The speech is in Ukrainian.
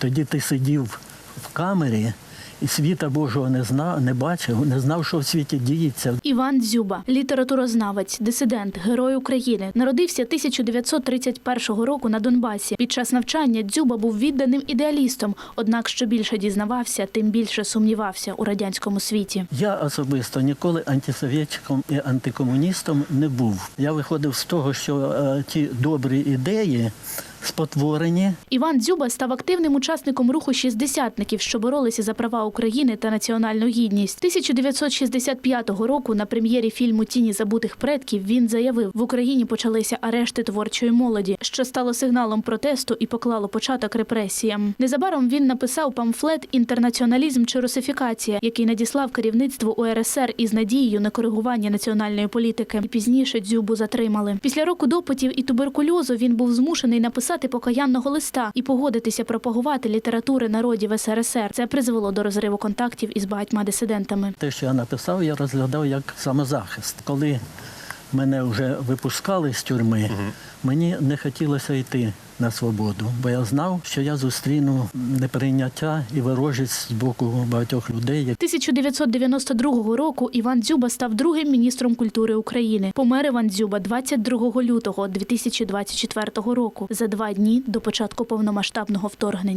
Тоді ти сидів в камері і світа Божого не знав, не бачив, не знав, що в світі діється. Іван Дзюба, літературознавець, дисидент, герой України, народився 1931 року на Донбасі. Під час навчання Дзюба був відданим ідеалістом. Однак, що більше дізнавався, тим більше сумнівався у радянському світі. Я особисто ніколи антисовєтчиком і антикомуністом не був. Я виходив з того, що е, ті добрі ідеї спотворені. Іван Дзюба став активним учасником руху шістдесятників, що боролися за права України та національну гідність. 1965 року на прем'єрі фільму Тіні забутих предків він заявив, в Україні почалися арешти творчої молоді, що стало сигналом протесту і поклало початок репресіям. Незабаром він написав памфлет Інтернаціоналізм чи русифікація, який надіслав керівництву УРСР із надією на коригування національної політики. Пізніше Дзюбу затримали. Після року допитів і туберкульозу він був змушений написати покаянного листа і погодитися пропагувати літератури народів СРСР. Це призвело до розриву контактів із багатьма дисидентами. Те, що я написав, я розглядав як самозахист. Коли мене вже випускали з тюрми, мені не хотілося йти на свободу, бо я знав, що я зустріну неприйняття і ворожість з боку багатьох людей. 1992 року Іван Дзюба став другим міністром культури України. Помер Іван Дзюба 22 лютого 2024 року, за два дні до початку повномасштабного вторгнення.